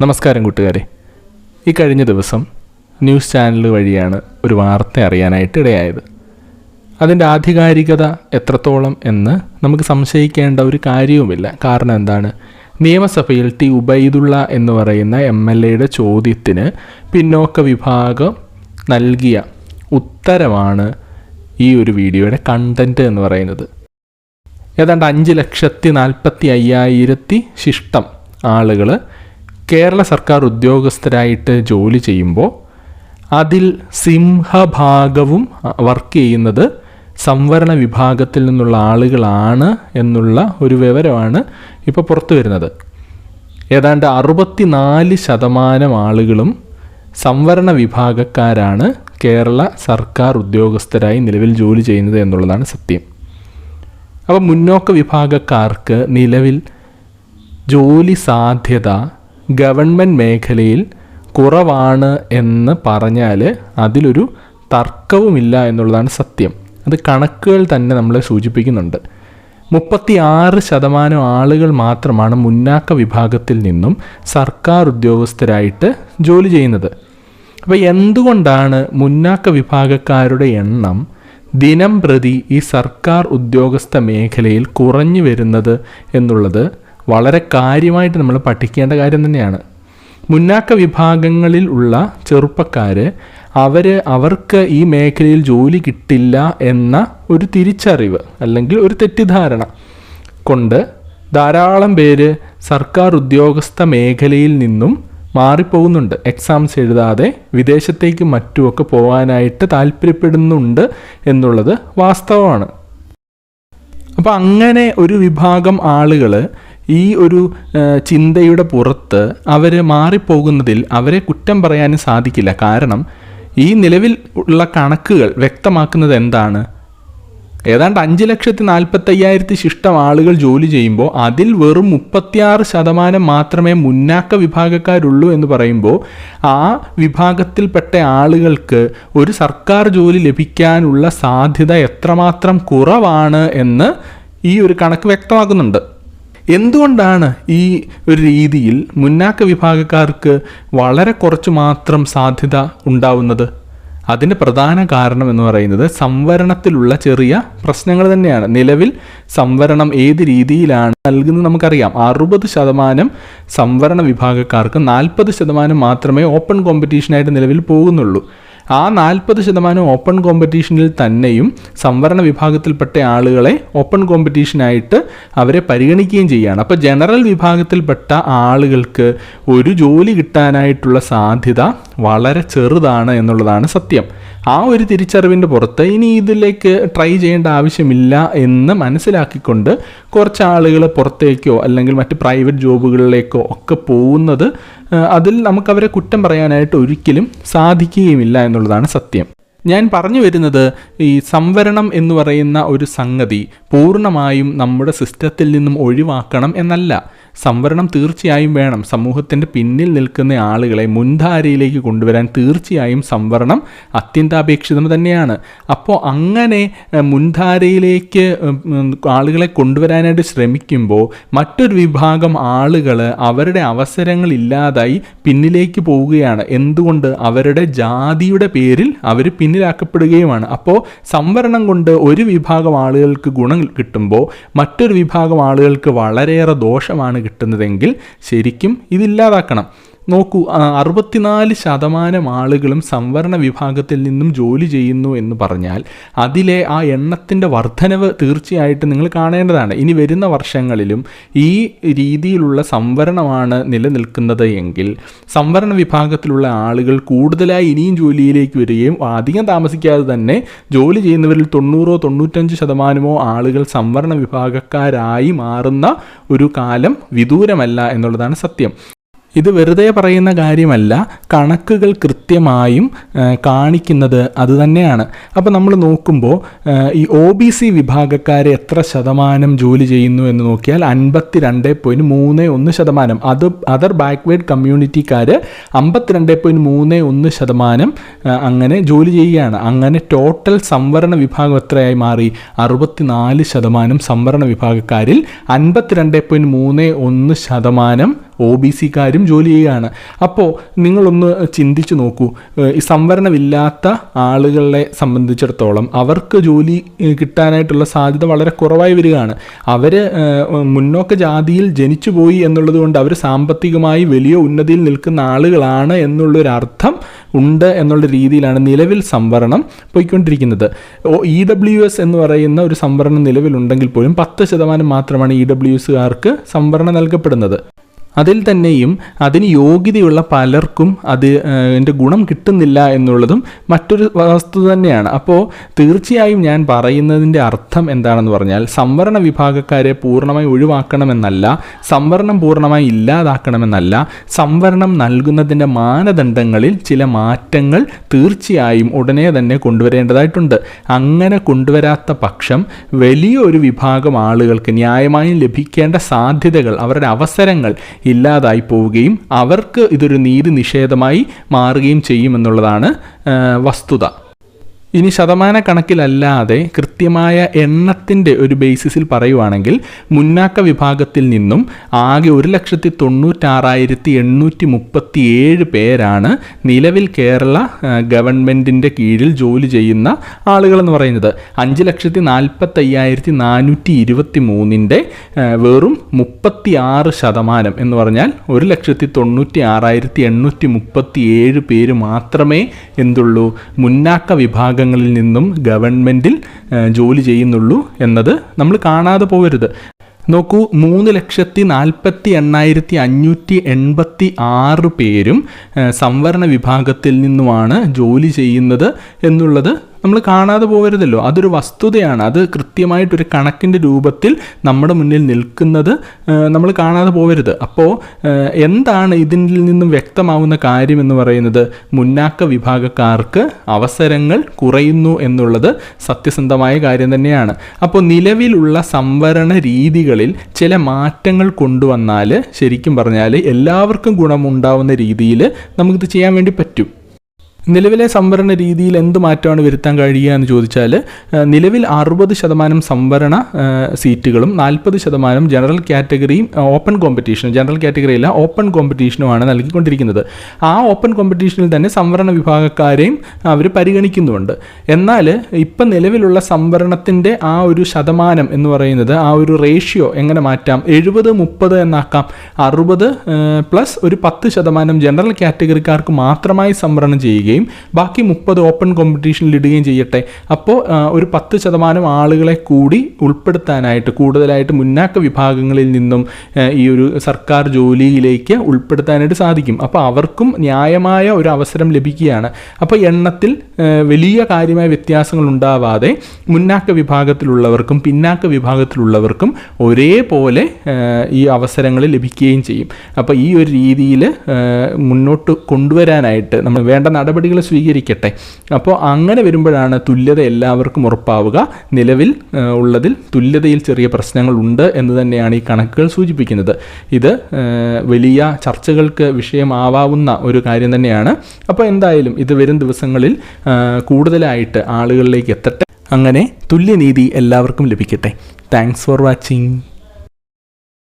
നമസ്കാരം കൂട്ടുകാരെ. ഈ കഴിഞ്ഞ ദിവസം ന്യൂസ് ചാനൽ വഴിയാണ് ഒരു വാർത്ത അറിയാനായിട്ട് ഇടയായത്. അതിന്റെ ആധികാരികത എത്രത്തോളം എന്ന് നമുക്ക് സംശയിക്കേണ്ട ഒരു കാര്യവുമില്ല. കാരണം എന്താണ്? നിയമസഭയിൽ ടി ഉബൈദുള്ള എന്ന് പറയുന്ന എം എൽ എയുടെ ചോദ്യത്തിന് പിന്നോക്ക വിഭാഗം നൽകിയ ഉത്തരമാണ് ഈ ഒരു വീഡിയോയുടെ കണ്ടന്റ് എന്ന് പറയുന്നത്. ഏതാണ്ട് അഞ്ച് ലക്ഷത്തി നാൽപ്പത്തി അയ്യായിരത്തി ശിഷ്ടം ആളുകൾ കേരള സർക്കാർ ഉദ്യോഗസ്ഥരായിട്ട് ജോലി ചെയ്യുമ്പോൾ അതിൽ സിംഹഭാഗവും വർക്ക് ചെയ്യുന്നത് സംവരണ വിഭാഗത്തിൽ നിന്നുള്ള ആളുകളാണ് എന്നുള്ള ഒരു വിവരമാണ് ഇപ്പോൾ പുറത്തു വരുന്നത്. ഏതാണ്ട് അറുപത്തിനാല് ശതമാനം ആളുകളും സംവരണ വിഭാഗക്കാരാണ് കേരള സർക്കാർ ഉദ്യോഗസ്ഥരായി നിലവിൽ ജോലി ചെയ്യുന്നത് എന്നുള്ളതാണ് സത്യം. അപ്പോൾ മുന്നോക്ക വിഭാഗക്കാർക്ക് നിലവിൽ ജോലി സാധ്യത ഗവൺമെന്റ് മേഖലയിൽ കുറവാണ് എന്ന് പറഞ്ഞാൽ അതിലൊരു തർക്കവുമില്ല എന്നുള്ളതാണ് സത്യം. അത് കണക്കുകൾ തന്നെ നമ്മളെ സൂചിപ്പിക്കുന്നുണ്ട്. മുപ്പത്തി ആറ് ശതമാനം ആളുകൾ മാത്രമാണ് മുന്നാക്ക വിഭാഗത്തിൽ നിന്നും സർക്കാർ ഉദ്യോഗസ്ഥരായിട്ട് ജോലി ചെയ്യുന്നത്. അപ്പോൾ എന്തുകൊണ്ടാണ് മുന്നാക്ക വിഭാഗക്കാരുടെ എണ്ണം ദിനം പ്രതി ഈ സർക്കാർ ഉദ്യോഗസ്ഥ മേഖലയിൽ കുറഞ്ഞു വരുന്നത് എന്നുള്ളത് വളരെ കാര്യമായിട്ട് നമ്മൾ പഠിക്കേണ്ട കാര്യം തന്നെയാണ്. മുന്നാക്ക വിഭാഗങ്ങളിൽ ഉള്ള ചെറുപ്പക്കാർ അവർ അവർക്ക് ഈ മേഖലയിൽ ജോലി കിട്ടില്ല എന്ന ഒരു തിരിച്ചറിവ് അല്ലെങ്കിൽ ഒരു തെറ്റിദ്ധാരണ കൊണ്ട് ധാരാളം പേര് സർക്കാർ ഉദ്യോഗസ്ഥ മേഖലയിൽ നിന്നും മാറിപ്പോകുന്നുണ്ട്. എക്സാംസ് എഴുതാതെ വിദേശത്തേക്ക് മറ്റുമൊക്കെ പോകാനായിട്ട് താല്പര്യപ്പെടുന്നുണ്ട് എന്നുള്ളത് വാസ്തവമാണ്. അപ്പോൾ അങ്ങനെ ഒരു വിഭാഗം ആളുകൾ ഈ ഒരു ചിന്തയുടെ പുറത്ത് അവർ മാറിപ്പോകുന്നതിൽ അവരെ കുറ്റം പറയാനും സാധിക്കില്ല. കാരണം ഈ നിലവിൽ ഉള്ള കണക്കുകൾ വ്യക്തമാക്കുന്നത് എന്താണ്? ഏതാണ്ട് അഞ്ച് ലക്ഷത്തി നാൽപ്പത്തി അയ്യായിരത്തി ശിഷ്ടം ആളുകൾ ജോലി ചെയ്യുമ്പോൾ അതിൽ വെറും മുപ്പത്തിയാറ് ശതമാനം മാത്രമേ മുന്നാക്ക വിഭാഗക്കാരുള്ളൂ എന്ന് പറയുമ്പോൾ ആ വിഭാഗത്തിൽപ്പെട്ട ആളുകൾക്ക് ഒരു സർക്കാർ ജോലി ലഭിക്കാനുള്ള സാധ്യത എത്രമാത്രം കുറവാണ് എന്ന് ഈ ഒരു കണക്ക് വ്യക്തമാക്കുന്നുണ്ട്. എന്തുകൊണ്ടാണ് ഈ ഒരു രീതിയിൽ മുന്നാക്ക വിഭാഗക്കാർക്ക് വളരെ കുറച്ച് മാത്രം സാധ്യത ഉണ്ടാവുന്നത്? അതിന്റെ പ്രധാന കാരണം എന്ന് പറയുന്നത് സംവരണത്തിലുള്ള ചെറിയ പ്രശ്നങ്ങൾ തന്നെയാണ്. നിലവിൽ സംവരണം ഏത് രീതിയിലാണ് നൽകുന്നത് നമുക്കറിയാം. അറുപത് ശതമാനം സംവരണ വിഭാഗക്കാർക്ക് നാൽപ്പത് ശതമാനം മാത്രമേ ഓപ്പൺ കോമ്പറ്റീഷനായിട്ട് നിലവിൽ പോകുന്നുള്ളൂ. ആ നാൽപ്പത് ശതമാനം ഓപ്പൺ കോമ്പറ്റീഷനിൽ തന്നെയും സംവരണ വിഭാഗത്തിൽപ്പെട്ട ആളുകളെ ഓപ്പൺ കോമ്പറ്റീഷനായിട്ട് അവരെ പരിഗണിക്കുകയും ചെയ്യുകയാണ്. അപ്പോൾ ജനറൽ വിഭാഗത്തിൽപ്പെട്ട ആളുകൾക്ക് ഒരു ജോലി കിട്ടാനായിട്ടുള്ള സാധ്യത വളരെ ചെറുതാണ് എന്നുള്ളതാണ് സത്യം. ആ ഒരു തിരിച്ചറിവിന്റെ പുറത്ത് ഇനി ഇതിലേക്ക് ട്രൈ ചെയ്യേണ്ട ആവശ്യമില്ല എന്ന് മനസ്സിലാക്കിക്കൊണ്ട് കുറച്ച് ആളുകൾ പുറത്തേക്കോ അല്ലെങ്കിൽ മറ്റ് പ്രൈവറ്റ് ജോബുകളിലേക്കോ ഒക്കെ പോകുന്നത് അതിൽ നമുക്കവരെ കുറ്റം പറയാനായിട്ട് ഒരിക്കലും സാധിക്കുകയുമില്ല എന്നുള്ളതാണ് സത്യം. ഞാൻ പറഞ്ഞു വരുന്നത് ഈ സംവരണം എന്ന് പറയുന്ന ഒരു സംഗതി പൂർണമായും നമ്മുടെ സിസ്റ്റത്തിൽ നിന്നും ഒഴിവാക്കണം എന്നല്ല. സംവരണം തീർച്ചയായും വേണം. സമൂഹത്തിന്റെ പിന്നിൽ നിൽക്കുന്ന ആളുകളെ മുൻധാരയിലേക്ക് കൊണ്ടുവരാൻ തീർച്ചയായും സംവരണം അത്യന്താപേക്ഷിതം തന്നെയാണ്. അപ്പോൾ അങ്ങനെ മുൻധാരയിലേക്ക് ആളുകളെ കൊണ്ടുവരാനായിട്ട് ശ്രമിക്കുമ്പോൾ മറ്റൊരു വിഭാഗം ആളുകൾ അവരുടെ അവസരങ്ങൾ ഇല്ലാതായി പിന്നിലേക്ക് പോവുകയാണ്. എന്തുകൊണ്ട്? അവരുടെ ജാതിയുടെ പേരിൽ അവർ പിന്നിലാക്കപ്പെടുകയുമാണ്. അപ്പോൾ സംവരണം കൊണ്ട് ഒരു വിഭാഗം ആളുകൾക്ക് ഗുണം കിട്ടുമ്പോൾ മറ്റൊരു വിഭാഗം ആളുകൾക്ക് വളരെയേറെ ദോഷമാണ് കിട്ടുന്നതെങ്കിൽ ശരിക്കും ഇതില്ലാതാക്കണം നോക്കൂ അറുപത്തിനാല് ശതമാനം ആളുകളും സംവരണ വിഭാഗത്തിൽ നിന്നും ജോലി ചെയ്യുന്നു എന്ന് പറഞ്ഞാൽ അതിലെ ആ എണ്ണത്തിന്റെ വർധനവ് തീർച്ചയായിട്ടും നിങ്ങൾ കാണേണ്ടതാണ്. ഇനി വരുന്ന വർഷങ്ങളിലും ഈ രീതിയിലുള്ള സംവരണമാണ് നിലനിൽക്കുന്നത് എങ്കിൽ സംവരണ വിഭാഗത്തിലുള്ള ആളുകൾ കൂടുതലായി ഇനിയും ജോലിയിലേക്ക് വരികയും അധികം താമസിക്കാതെ തന്നെ ജോലി ചെയ്യുന്നവരിൽ തൊണ്ണൂറോ തൊണ്ണൂറ്റഞ്ച് ശതമാനമോ ആളുകൾ സംവരണ വിഭാഗക്കാരായി മാറുന്ന ഒരു കാലം വിദൂരമല്ല എന്നുള്ളതാണ് സത്യം. ഇത് വെറുതെ പറയുന്ന കാര്യമല്ല. കണക്കുകൾ കൃത്യമായും കാണിക്കുന്നത് അത് തന്നെയാണ്. അപ്പോൾ നമ്മൾ നോക്കുമ്പോൾ ഈ ഒ ബി സി വിഭാഗക്കാരെ എത്ര ശതമാനം ജോലി ചെയ്യുന്നു എന്ന് നോക്കിയാൽ അൻപത്തി രണ്ട് പോയിന്റ് മൂന്ന് ഒന്ന് ശതമാനം. അത് അതർ ബാക്ക്വേഡ് കമ്മ്യൂണിറ്റിക്കാർ അമ്പത്തിരണ്ട് പോയിന്റ് മൂന്ന് ഒന്ന് ശതമാനം അങ്ങനെ ജോലി ചെയ്യുകയാണ്. അങ്ങനെ ടോട്ടൽ സംവരണ വിഭാഗം എത്രയായി മാറി? അറുപത്തിനാല് ശതമാനം സംവരണ വിഭാഗക്കാരിൽ അൻപത്തിരണ്ട് പോയിന്റ് മൂന്ന് ഒന്ന് ശതമാനം ഒ ബി സിക്കാരും ജോലി ചെയ്യുകയാണ്. അപ്പോൾ നിങ്ങളൊന്ന് ചിന്തിച്ചു നോക്കൂ. ഈ സംവരണമില്ലാത്ത ആളുകളെ സംബന്ധിച്ചിടത്തോളം അവർക്ക് ജോലി കിട്ടാനായിട്ടുള്ള സാധ്യത വളരെ കുറവായി വരികയാണ്. അവർ മുന്നോക്ക ജാതിയിൽ ജനിച്ചു പോയി എന്നുള്ളത് കൊണ്ട് അവർ സാമ്പത്തികമായി വലിയ ഉന്നതിയിൽ നിൽക്കുന്ന ആളുകളാണ് എന്നുള്ളൊരർത്ഥം ഉണ്ട് എന്നുള്ള രീതിയിലാണ് നിലവിൽ സംവരണം പോയിക്കൊണ്ടിരിക്കുന്നത്. ഇ ഡബ്ല്യു എസ് എന്ന് പറയുന്ന ഒരു സംവരണം നിലവിലുണ്ടെങ്കിൽ പോലും പത്ത് ശതമാനം മാത്രമാണ് ഇ ഡബ്ല്യു എസുകാർക്ക് സംവരണം നൽകപ്പെടുന്നത്. അതിൽ തന്നെയും അതിന് യോഗ്യതയുള്ള പലർക്കും അത് എന്റെ ഗുണം കിട്ടുന്നില്ല എന്നുള്ളതും മറ്റൊരു വസ്തുത തന്നെയാണ്. അപ്പോൾ തീർച്ചയായും ഞാൻ പറയുന്നതിന്റെ അർത്ഥം എന്താണെന്ന് പറഞ്ഞാൽ സംവരണ വിഭാഗക്കാരെ പൂർണമായി ഒഴിവാക്കണമെന്നല്ല സംവരണം പൂർണമായി ഇല്ലാതാക്കണമെന്നല്ല സംവരണം നൽകുന്നതിന്റെ മാനദണ്ഡങ്ങളിൽ ചില മാറ്റങ്ങൾ തീർച്ചയായും ഉടനെ തന്നെ കൊണ്ടുവരേണ്ടതായിട്ടുണ്ട്. അങ്ങനെ കൊണ്ടുവരാത്ത പക്ഷം വലിയൊരു വിഭാഗം ആളുകൾക്ക് ന്യായമായും ലഭിക്കേണ്ട സാധ്യതകൾ അവരുടെ അവസരങ്ങൾ ഇല്ലാതായി പോവുകയും അവർക്ക് ഇതൊരു നീതി നിഷേധമായി മാറുകയും ചെയ്യുമെന്നുള്ളതാണ് വസ്തുത. ഇനി ശതമാന കണക്കിലല്ലാതെ കൃത്യമായ എണ്ണത്തിന്റെ ഒരു ബേസിസിൽ പറയുവാണെങ്കിൽ മുന്നാക്ക വിഭാഗത്തിൽ നിന്നും ആകെ ഒരു ലക്ഷത്തി തൊണ്ണൂറ്റാറായിരത്തി എണ്ണൂറ്റി മുപ്പത്തി ഏഴ് പേരാണ് നിലവിൽ കേരള ഗവൺമെന്റിന്റെ കീഴിൽ ജോലി ചെയ്യുന്ന ആളുകളെന്ന് പറയുന്നത്. അഞ്ച് ലക്ഷത്തി നാൽപ്പത്തയ്യായിരത്തി നാനൂറ്റി ഇരുപത്തി മൂന്നിന്റെ വെറും മുപ്പത്തി ആറ് ശതമാനം എന്ന് പറഞ്ഞാൽ ഒരു ലക്ഷത്തി തൊണ്ണൂറ്റി ആറായിരത്തി എണ്ണൂറ്റി മുപ്പത്തി ഏഴ് പേര് മാത്രമേ എന്തുള്ളൂ. മുന്നാക്ക വിഭാഗങ്ങളിൽ നിന്നും ഗവൺമെന്റിൽ ജോലി ചെയ്യുന്നുള്ളൂ എന്നത് നമ്മൾ കാണാതെ പോകരുത്. നോക്കൂ മൂന്ന് ലക്ഷത്തി നാൽപ്പത്തി എണ്ണായിരത്തി അഞ്ഞൂറ്റി എൺപത്തി ആറ് പേരും സംവരണ വിഭാഗത്തിൽ നിന്നുമാണ് ജോലി ചെയ്യുന്നത് എന്നുള്ളത് നമ്മൾ കാണാതെ പോകരുതല്ലോ അതൊരു വസ്തുതയാണ്. അത് കൃത്യമായിട്ടൊരു കണക്കിന്റെ രൂപത്തിൽ നമ്മുടെ മുന്നിൽ നിൽക്കുന്നത് നമ്മൾ കാണാതെ പോകരുത് അപ്പോൾ എന്താണ് ഇതിൽ നിന്നും വ്യക്തമാവുന്ന കാര്യം എന്ന് പറയുന്നത്? മുന്നാക്ക വിഭാഗക്കാർക്ക് അവസരങ്ങൾ കുറയുന്നു എന്നുള്ളത് സത്യസന്ധമായ കാര്യം തന്നെയാണ്. അപ്പോൾ നിലവിലുള്ള സംവരണ രീതികളിൽ ചില മാറ്റങ്ങൾ കൊണ്ടുവന്നാൽ ശരിക്കും പറഞ്ഞാൽ എല്ലാവർക്കും ഗുണമുണ്ടാവുന്ന രീതിയിൽ നമുക്കിത് ചെയ്യാൻ വേണ്ടി പറ്റും. നിലവിലെ സംവരണ രീതിയിൽ എന്ത് മാറ്റമാണ് വരുത്താൻ കഴിയുക എന്ന് ചോദിച്ചാൽ നിലവിൽ അറുപത് ശതമാനം സംവരണ സീറ്റുകളും നാൽപ്പത് ശതമാനം ജനറൽ കാറ്റഗറിയും ഓപ്പൺ കോമ്പറ്റീഷനും ജനറൽ കാറ്റഗറിയല്ല ഓപ്പൺ കോമ്പറ്റീഷനുമാണ് നൽകിക്കൊണ്ടിരിക്കുന്നത്. ആ ഓപ്പൺ കോമ്പറ്റീഷനിൽ തന്നെ സംവരണ വിഭാഗക്കാരെയും അവർ പരിഗണിക്കുന്നുണ്ട്. എന്നാൽ ഇപ്പം നിലവിലുള്ള സംവരണത്തിന്റെ ആ ഒരു ശതമാനം എന്ന് പറയുന്നത് ആ ഒരു റേഷ്യോ എങ്ങനെ മാറ്റാം? എഴുപത് മുപ്പത് എന്നാക്കാം. അറുപത് പ്ലസ് ഒരു പത്ത് ശതമാനം ജനറൽ കാറ്റഗറിക്കാർക്ക് മാത്രമായി സംവരണം ചെയ്യുകയും ബാക്കി മുപ്പത് ഓപ്പൺ കോമ്പറ്റീഷനിൽ ഇടുകയും ചെയ്യട്ടെ. അപ്പോൾ ഒരു പത്ത് ശതമാനം ആളുകളെ കൂടി ഉൾപ്പെടുത്താനായിട്ട് കൂടുതലായിട്ട് മുന്നാക്ക വിഭാഗങ്ങളിൽ നിന്നും ഈ ഒരു സർക്കാർ ജോലിയിലേക്ക് ഉൾപ്പെടുത്താനായിട്ട് സാധിക്കും. അപ്പോൾ അവർക്കും ന്യായമായ ഒരു അവസരം ലഭിക്കുകയാണ്. അപ്പോൾ എണ്ണത്തിൽ വലിയ കാര്യമായ വ്യത്യാസങ്ങൾ ഉണ്ടാവാതെ മുന്നാക്ക വിഭാഗത്തിലുള്ളവർക്കും പിന്നാക്ക വിഭാഗത്തിലുള്ളവർക്കും ഒരേപോലെ ഈ അവസരങ്ങൾ ലഭിക്കുകയും ചെയ്യും. അപ്പോൾ ഈ ഒരു രീതിയിൽ മുന്നോട്ട് കൊണ്ടുവരാനായിട്ട് നമ്മൾ വേണ്ട നടപടികൾ സ്വീകരിക്കട്ടെ. അപ്പോൾ അങ്ങനെ വരുമ്പോഴാണ് തുല്യത എല്ലാവർക്കും ഉറപ്പാവുക. നിലവിൽ ഉള്ളതിൽ തുല്യതയിൽ ചെറിയ പ്രശ്നങ്ങളുണ്ട് എന്ന് തന്നെയാണ് ഈ കണക്കുകൾ സൂചിപ്പിക്കുന്നത്. ഇത് വലിയ ചർച്ചകൾക്ക് വിഷയമാവാവുന്ന ഒരു കാര്യം തന്നെയാണ്. അപ്പോൾ എന്തായാലും ഇത് വരും ദിവസങ്ങളിൽ കൂടുതലായിട്ട് ആളുകളിലേക്ക് എത്തട്ടെ. അങ്ങനെ തുല്യനീതി എല്ലാവർക്കും ലഭിക്കട്ടെ. Thanks for watching